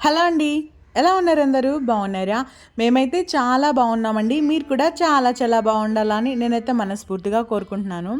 Hello అండి. ఎలా ఉన్నారు అందరూ? బాగున్నారా? మేమైతే చాలా బాగున్నామండి. మీరు కూడా చాలా చాలా బాగుండాలని నేనైతే మనస్ఫూర్తిగా కోరుకుంటున్నాను.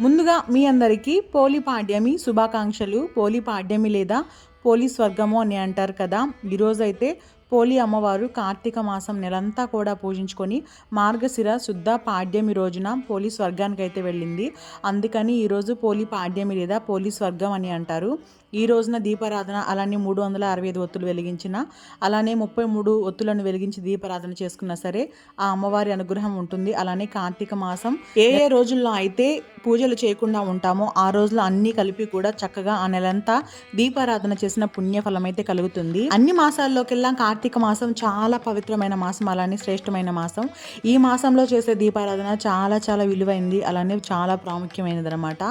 ముందుగా మీ అందరికీ పోలి పాడ్యమి శుభాకాంక్షలు. పోలి పాడ్యమి లేదా పోలి స్వర్గము అని అంటారు కదా. ఈరోజైతే పోలి అమ్మవారు కార్తీక మాసం నెలంతా కూడా పూజించుకొని మార్గశిర శుద్ధ పాడ్యమి రోజున పోలి స్వర్గానికి అయితే వెళ్ళింది. అందుకని ఈరోజు పోలి పాడ్యమి లేదా పోలి స్వర్గం అని అంటారు. ఈ రోజున దీపారాధన అలానే మూడు వందల అరవై ఐదు ఒత్తులు వెలిగించిన అలానే ముప్పై మూడు ఒత్తులను వెలిగించి దీపారాధన చేసుకున్నా సరే ఆ అమ్మవారి అనుగ్రహం ఉంటుంది. అలానే కార్తీక మాసం ఏ ఏ రోజుల్లో అయితే పూజలు చేయకుండా ఉంటామో ఆ రోజులు అన్నీ కలిపి కూడా చక్కగా ఆ నెలంతా దీపారాధన చేసిన పుణ్యఫలం అయితే కలుగుతుంది. అన్ని మాసాల్లోకెల్లా కార్తీక మాసం చాలా పవిత్రమైన మాసం అలానే శ్రేష్టమైన మాసం. ఈ మాసంలో చేసే దీపారాధన చాలా చాలా విలువైంది అలానే చాలా ప్రాముఖ్యమైనది అనమాట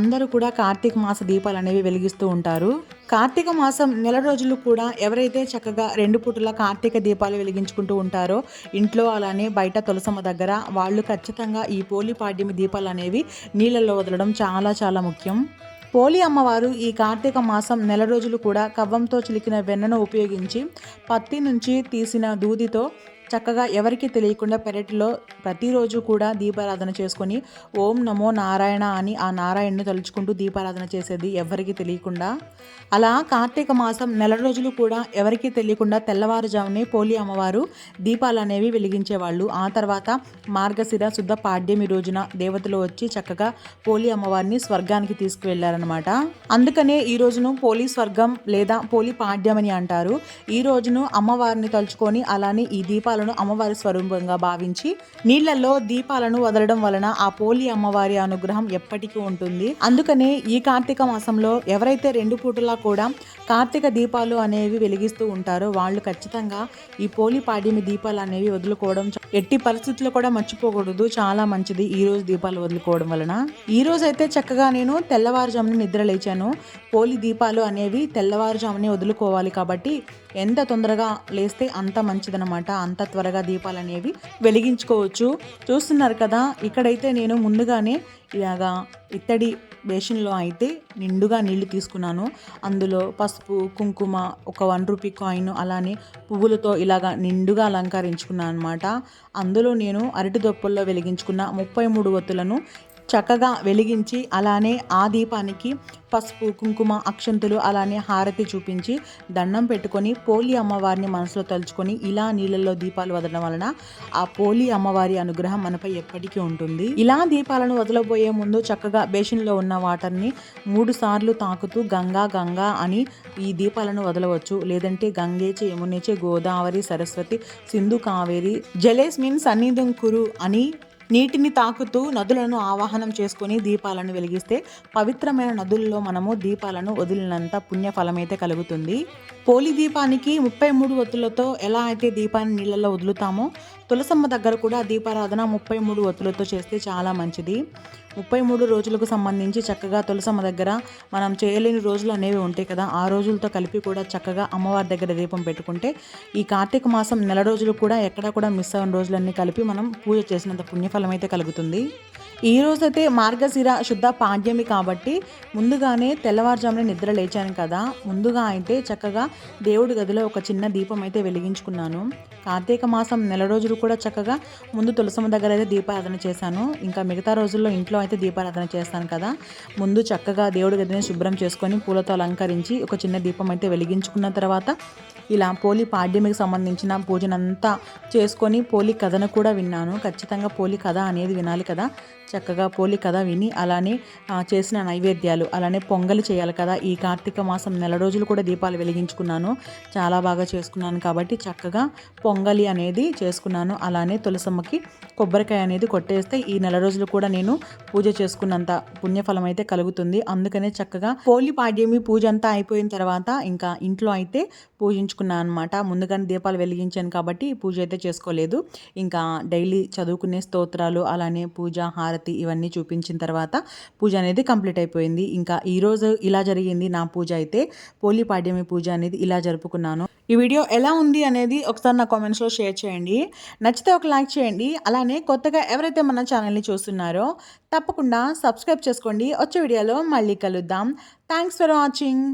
అందరూ కూడా కార్తీక మాస దీపాలు అనేవి వెలిగిస్తూ ఉంటారు. కార్తీక మాసం నెల రోజులు కూడా ఎవరైతే చక్కగా రెండు పూటల కార్తీక దీపాలు వెలిగించుకుంటూ ఉంటారో ఇంట్లో అలానే బయట తులసమ్మ దగ్గర వాళ్ళు ఖచ్చితంగా ఈ పోలి పాడ్యమి దీపాలు అనేవి నీళ్ళల్లో వదలడం చాలా చాలా ముఖ్యం. పోలి అమ్మవారు ఈ కార్తీక మాసం నెల రోజులు కూడా కవ్వంతో చిలికిన వెన్నను ఉపయోగించి పత్తి నుంచి తీసిన దూదితో చక్కగా ఎవరికి తెలియకుండా పెరటిలో ప్రతిరోజు కూడా దీపారాధన చేసుకొని ఓం నమో నారాయణ అని ఆ నారాయణను తలుచుకుంటూ దీపారాధన చేసేది ఎవరికి తెలియకుండా. అలా కార్తీక మాసం నెల రోజులు కూడా ఎవరికి తెలియకుండా తెల్లవారుజామునే పోలి అమ్మవారు దీపాలు అనేవి వెలిగించేవాళ్ళు. ఆ తర్వాత మార్గశిర శుద్ధ పాడ్యమి రోజున దేవతలు వచ్చి చక్కగా పోలి అమ్మవారిని స్వర్గానికి తీసుకువెళ్ళారనమాట అందుకనే ఈ రోజును పోలి స్వర్గం లేదా పోలి పాడ్యం అని అంటారు. ఈ రోజును అమ్మవారిని తలుచుకొని అలానే ఈ దీపాలు దీపాలను అమ్మవారి స్వరూపంగా భావించి నీళ్ళలో దీపాలను వదలడం వలన ఆ పోలి అమ్మవారి అనుగ్రహం ఎప్పటికీ ఉంటుంది. అందుకనే ఈ కార్తీక మాసంలో ఎవరైతే రెండు పూటలా కూడా కార్తీక దీపాలు అనేవి వెలిగిస్తూ ఉంటారో వాళ్ళు ఖచ్చితంగా ఈ పోలి పాడిని దీపాలు అనేవి వదులుకోవడం ఎట్టి పరిస్థితుల్లో కూడా మర్చిపోకూడదు. చాలా మంచిది ఈ రోజు దీపాలు వదులుకోవడం వలన. ఈ రోజు అయితే చక్కగా నేను తెల్లవారుజామున నిద్ర లేచాను. పోలి దీపాలు అనేవి తెల్లవారుజామునే వదులుకోవాలి కాబట్టి ఎంత తొందరగా లేస్తే అంత మంచిదనమాట అంత త్వరగా దీపాలు అనేవి వెలిగించుకోవచ్చు. చూస్తున్నారు కదా ఇక్కడైతే నేను ముందుగానే ఇలాగా ఇత్తడి బేషన్లో అయితే నిండుగా నీళ్ళు తీసుకున్నాను. అందులో పసుపు కుంకుమ ఒక వన్ రూపీ కాయిన్ అలానే పువ్వులతో ఇలాగా నిండుగా అలంకరించుకున్నాను అనమాట అందులో నేను అరటి దొప్పల్లో వెలిగించుకున్న ముప్పై మూడు ఒత్తులను చక్కగా వెలిగించి అలానే ఆ దీపానికి పసుపు కుంకుమ అక్షంతులు అలానే హారతి చూపించి దండం పెట్టుకొని పోలి అమ్మవారిని మనసులో తలుచుకొని ఇలా నీళ్ళల్లో దీపాలు వదలడం వలన ఆ పోలి అమ్మవారి అనుగ్రహం మనపై ఎప్పటికీ ఉంటుంది. ఇలా దీపాలను వదలబోయే ముందు చక్కగా బేషన్లో ఉన్న వాటర్ని మూడు సార్లు తాకుతూ గంగా గంగా అని ఈ దీపాలను వదలవచ్చు. లేదంటే గంగేచే యమునేచే గోదావరి సరస్వతి సింధు కావేరి జలేస్ మీన్స్ సన్నిధంకురు అని నీటిని తాకుతూ నదులను ఆవాహనం చేసుకుని దీపాలను వెలిగిస్తే పవిత్రమైన నదుల్లో మనము దీపాలను వదిలినంత పుణ్యఫలమైతే కలుగుతుంది. పోలి దీపానికి ముప్పై మూడు ఒత్తులతో ఎలా అయితే దీపాన్ని నీళ్ళలో వదులుతామో తులసమ్మ దగ్గర కూడా దీపారాధన ముప్పై మూడు ఒత్తులతో చేస్తే చాలా మంచిది. ముప్పై మూడు రోజులకు సంబంధించి చక్కగా తులసమ్మ దగ్గర మనం చేయలేని రోజులు అనేవి ఉంటాయి కదా ఆ రోజులతో కలిపి కూడా చక్కగా అమ్మవారి దగ్గర దీపం పెట్టుకుంటే ఈ కార్తీక మాసం నెల రోజులు కూడా ఎక్కడ కూడా మిస్ అయిన రోజులన్నీ కలిపి మనం పూజ చేసినంత పుణ్యఫలం అయితే కలుగుతుంది. ఈ రోజైతే మార్గశిర శుద్ధ పాడ్యమి కాబట్టి ముందుగానే తెల్లవారుజామున నిద్ర లేచాను కదా ముందుగా అయితే చక్కగా దేవుడి గదిలో ఒక చిన్న దీపం అయితే వెలిగించుకున్నాను. కార్తీక మాసం నెల రోజులు కూడా చక్కగా ముందు తులసమ్మ దగ్గర అయితే దీపారాధన చేశాను. ఇంకా మిగతా రోజుల్లో ఇంట్లో అయితే దీపారాధన చేస్తాను కదా. ముందు చక్కగా దేవుడి గదిని శుభ్రం చేసుకొని పూలతో అలంకరించి ఒక చిన్న దీపం అయితే వెలిగించుకున్న తర్వాత ఇలా పోలి పాడ్యమికి సంబంధించిన పూజనంతా చేసుకొని పోలి కథను కూడా విన్నాను. ఖచ్చితంగా పోలి కథ అనేది వినాలి కదా. చక్కగా పోలి కథ విని అలానే చేసిన నైవేద్యాలు అలానే పొంగలి చేయాలి కదా. ఈ కార్తీక మాసం నెల రోజులు కూడా దీపాలు వెలిగించుకున్నాను. చాలా బాగా చేసుకున్నాను కాబట్టి చక్కగా పొంగలి అనేది చేసుకున్నాను. అలానే తులసమ్మకి కొబ్బరికాయ అనేది కొట్టేస్తే ఈ నెల రోజులు కూడా నేను పూజ చేసుకున్నంత పుణ్యఫలం అయితే కలుగుతుంది. అందుకనే చక్కగా పోలి పాడ్యమి పూజ అంతా అయిపోయిన తర్వాత ఇంకా ఇంట్లో అయితే పూజించుకున్నాను అనమాట ముందుగానే దీపాలు వెలిగించాను కాబట్టి పూజ అయితే చేసుకోలేదు. ఇంకా డైలీ చదువుకునే స్తోత్రాలు అలానే పూజ హారతి ఇవన్నీ చూపించిన తర్వాత పూజ అనేది కంప్లీట్ అయిపోయింది. ఇంకా ఈరోజు ఇలా జరిగింది. నా పూజ అయితే పోలి పాడ్యమి పూజ అనేది ఇలా జరుపుకున్నాను. ఈ వీడియో ఎలా ఉంది అనేది ఒకసారి నా కామెంట్స్లో షేర్ చేయండి. నచ్చితే ఒక లైక్ చేయండి. అలానే కొత్తగా ఎవరైతే మన ఛానల్ని చూస్తున్నారో తప్పకుండా సబ్స్క్రైబ్ చేసుకోండి. వచ్చే వీడియోలో మళ్ళీ కలుద్దాం. Thanks for watching